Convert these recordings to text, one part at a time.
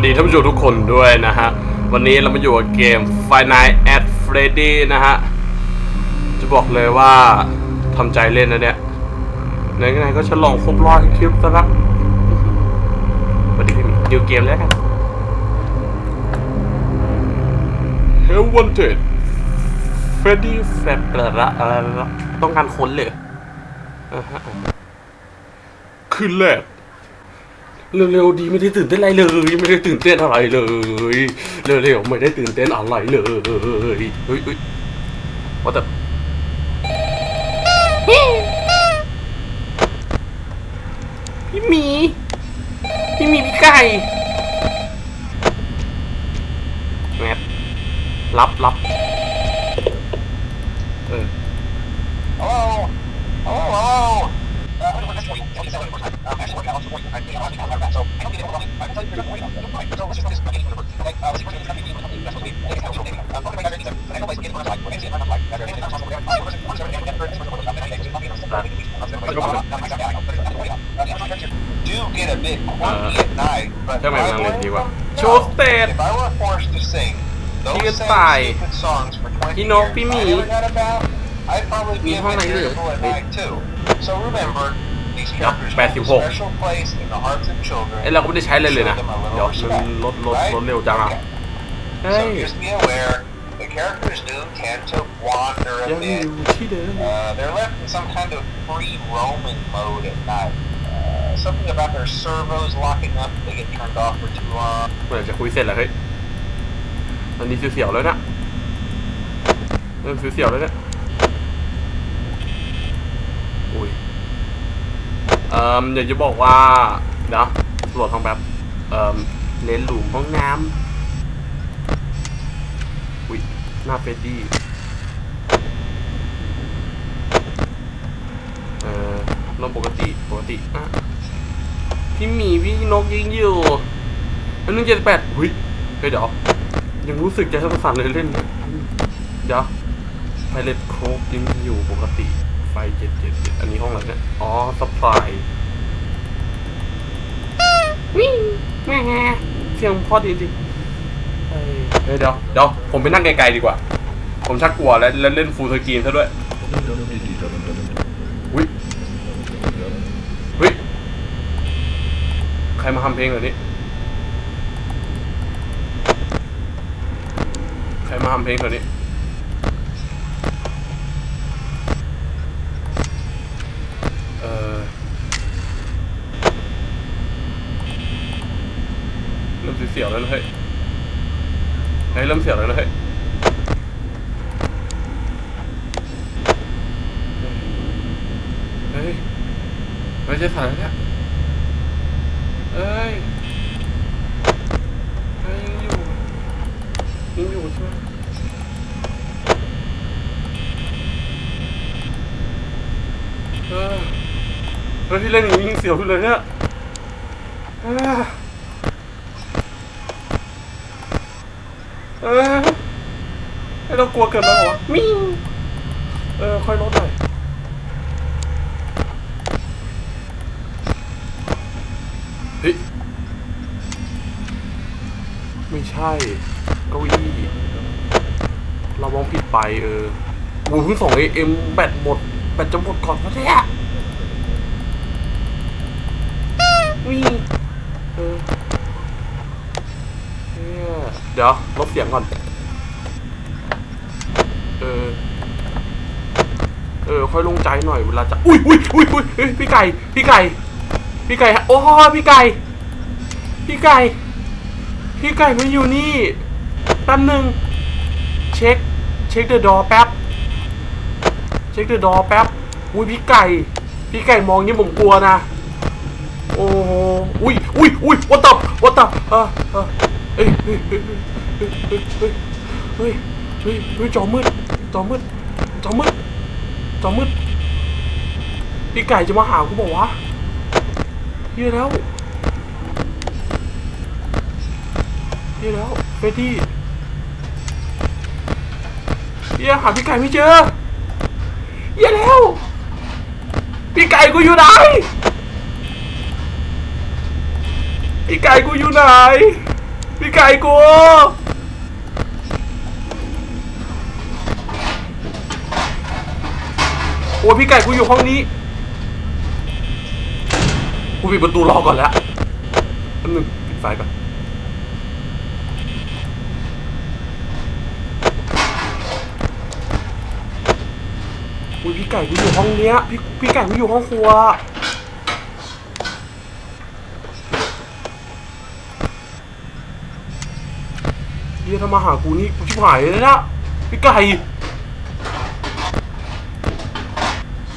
วัสดีท่านผู้ชมทุกคนด้วยนะฮะ วันนี้เรามาอยู่กับเกม Five Nights at Freddy นะฮะ จะบอกเลยว่าทำใจเล่นนะเนี่ยไหนๆก็ฉลองครบรอบคลิปซะละสวัสดีพี่นิวเกมแล้วกัน Hell Wanted Freddy f a b อะไรอะไรละต้องการค้นเลยอ่าฮะคืนแรก เร็วๆดีไม่ได้ตื่นเต้นอะไรเลยไม่ได้ตื่นเต้นอะไรเลยเร็วๆไม่ได้ตื่นเต้นอะไรเลยเฮ้ยเฮ้ยว่าแต่พี่หมีพี่หมีพี่ไก่แมทรับรับ ทำไมมันเป็นดีวะโชว์สเตทพี่ก็ตายพี่นกพี่หมีมีห้องไหนหรือ irritable at เฮ้ย night too. So remember, these ครับ characters hold a 86 special place in the hearts of children. ไอยเราก็ไม่ได้ใช้เลยเลยนะ Show them a เดี๋ยว little มัน respect, ลดลด right? ลดเร็วจังอะ Okay. เฮ้ย So just be aware, the characters do tend to wander a ยังอ bit. ยู่ที่เดิม Uh, they're left in some kind of free roaming mode at night. Uh, something about their servos locking up if they get turned off for too long. เมื่อไหร่จะคุยเสร็จแล้วเฮ้ยตอนนี้เสียวๆแล้วนะเริ่มเสียวๆแล้วเนี่ยอุ้ยเอ่อเดี๋ยวจะบอกว่าเดี๋ยวตรวจห้องแบบเอ่อเลนหลุมห้องน้ำอุ้ยหน้าเฟดดี้เอ่อลมปกติปกติอะพี่หมีพี่นกยิงอยู่อันนึงเจ็ดแปดหุ้ยเฮ้ยเดี๋ยวยังรู้สึกใจสั่นๆเลยเล่น เดี๋ยวไฟเลตโครบยังอยู่ปกติ ไฟเจ็ดเจ็ดเจ็ดอันนี้ห้องอะไรเนี่ยอ๋อสปายวิ่งแม่เสียงพอดีจริงเฮ้ยเดี๋ยวเดี๋ยวผมไปนั่งไกลๆดีกว่า ผมชักกลัวแล้วแล้วเล่นฟูลสกรีนซะด้วยหุ้ยหุ้ยใครมาทำเพลงเหรอนี่ใครมาทำเพลงตัวนี้อ เริ่มเสียวแล้วเฮ้ยเฮ้ยเริ่มเสียวแล้วเฮ้ยเฮ้ยไม่ใช่สายแล้วเนี่ยเอ้ยเฮ้ยยังอยู่ยังอยู่ใช่ไหมเออเฮ้ยพี่เล่นอย่างนี้ยิงเสียวขึ้นเลยเนี่ย เออเอเรากลัวเกินไปเหรอมิงเออ ค่อยลดหน่อยเฮ้ยไม่ใช่เก้าอี้เรามองผิดไปเออโอ้ยเพิ่งส่งเอ็มแบตหมด แบตจะหมดก่อนแล้วเนี่ย ดี๋ยวลบเสียงก่อน เออ เออ ค่อยลงใจหน่อยเวลาจะ อุ้ยอุ้ยอุ้ยอุ้ยพี่ไก่ พี่ไก่ พี่ไก่ โอ้พี่ไก่ พี่ไก่ พี่ไก่ไมาอยู่นี่ แป๊บหนึ่ง เช็ค เช็คเดอะดอแป๊บ เช็คเดอะดอแป๊บ อุ้ยพี่ไก่ พี่ไก่มองนี่ผมกลัวนะ โอ้โหอุ้ยอุ้ยอุ้ยวัตตับวัตตับเออเออ ฮ้ยเฮ้ยเฮ้ยเฮ้ยเฮ้ยเฮ้ยเฮ้เฮ้จอมืดจอมืดจอมืดจอมืดพี่ไก่จะมาหากูบอกวะเฮียแล้วเฮียแล้วเฟรดดี้เฮียหาพี่ไก่ไม่เจอเฮียแล้วพี่ไก่กูอยู่ไหนพี่ไก่กูอยู่ไหน พี่ไก่กูโอ้ยพี่ไก่กูอยู่ห้องนี้กูปิดประตูรอก่อนแล้วแป๊บนึงปิดไฟก่อนอุ้ยพี่ไก่กูอยู่ห้องเนี้ยพี่พี่ไก่กูอยู่ห้องครัว ฮียถ้ามาหากูนี่กูชิบหายเลยนะพี่ไก่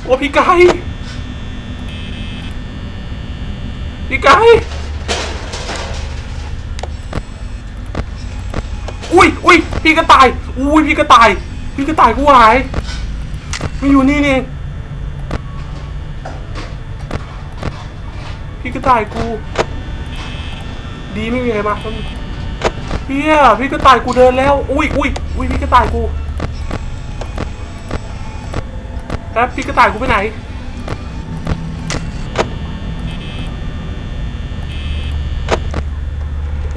โอ้พี่ไก่พี่ไก่อุ้ยอุ้ยพี่กระต่ายอุ้ยพี่กระต่าย พี่กระต่ายกูหายไม่อยู่นี่นี่พี่กระต่ายกู ดีไม่มีใครมา เฮียพี่กระต่ายกูเดินแล้ว อุ้ยอุ้ยอุ้ยพี่กระต่ายกูแป๊บพี่กระต่ายกูไปไหน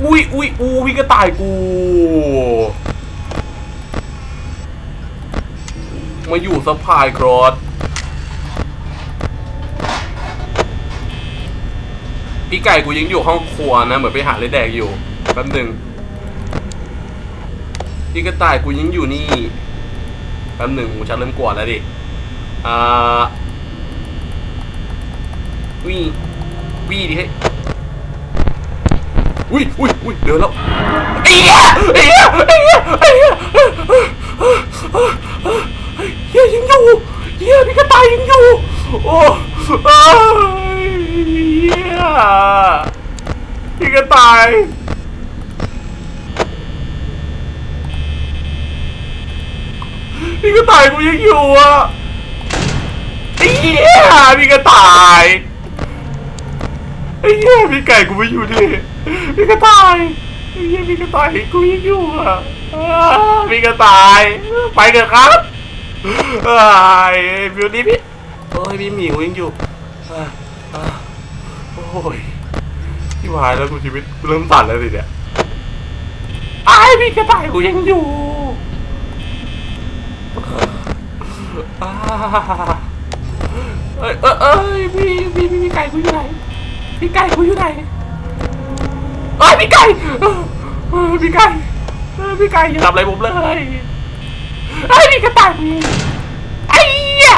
อุ้ยอุ้ยอู้พี่กระต่ายกู มาอยู่สะพายครอสพี่ไก่กูยังอยู่ห้องครัวนะ เหมือนไปหาเลยแดกอยู่ แป๊บหนึง พี่กระต่ายกูยังอยู่นี่แป๊บหนึ่งกูชักเริ่มกลัวแล้วดิ อ่าวีวีดิเฮ้ยอุ้ยอุ้ยอุ้ยเดินแล้วไอ้เหี้ยไอ้เหี้ยไอ้เหี้ยไอ้เหี้ยเฮียยังอยู่เฮียพี่กระต่ายยังอยู่โอ้เอ้เฮียพี่กระต่าย พี่กระต่ายกูยังอยู่อะไอ้เหี้ยพี่กระต่ายไอ้เหี้ยพี่ไก่กูไม่อยู่ดิพี่กระต่ายไอ้เหี้ยพี่กระต่ายกูยังอยู่อะอ้าพี่กระต่ายไปเถอะครับไอ้บิวตี้พี่โอ้ยพี่หมีกูยังอยู่อ่าอ่าโอ้ยที่วายแล้วกูชีวิตกูเริ่มสั่นแล้วสิเนี่ยไอ้พี่กระต่ายกูยังอยู่ อ่าเอ้ยเอ้ยเอ้ยพี่พี่พี่พี่ไก่กูอยู่ไหนพี่ไก่กูอยู่ไหนเอ้ยพี่ไก่เอ้ยเอ้ยพี่ไก่เอ้ยพี่ไก่อย่าทำอะไรผมเลยไอ้ยพี่กระต่ายไอ้เหี้ย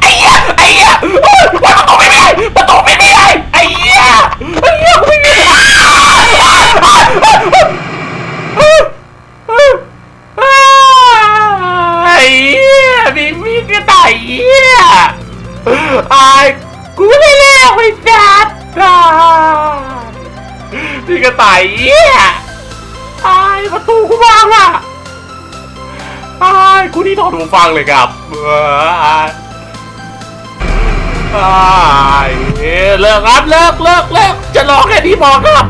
ไอ้เหี้ยไอ้เหี้ย ระต่ายเหี้ยประตูกูบังอะตายกูนี่ถอดหูฟังเลยครับตายเลิกครับเลิกเลิกเลิกจะรอแค่นี้พอครับ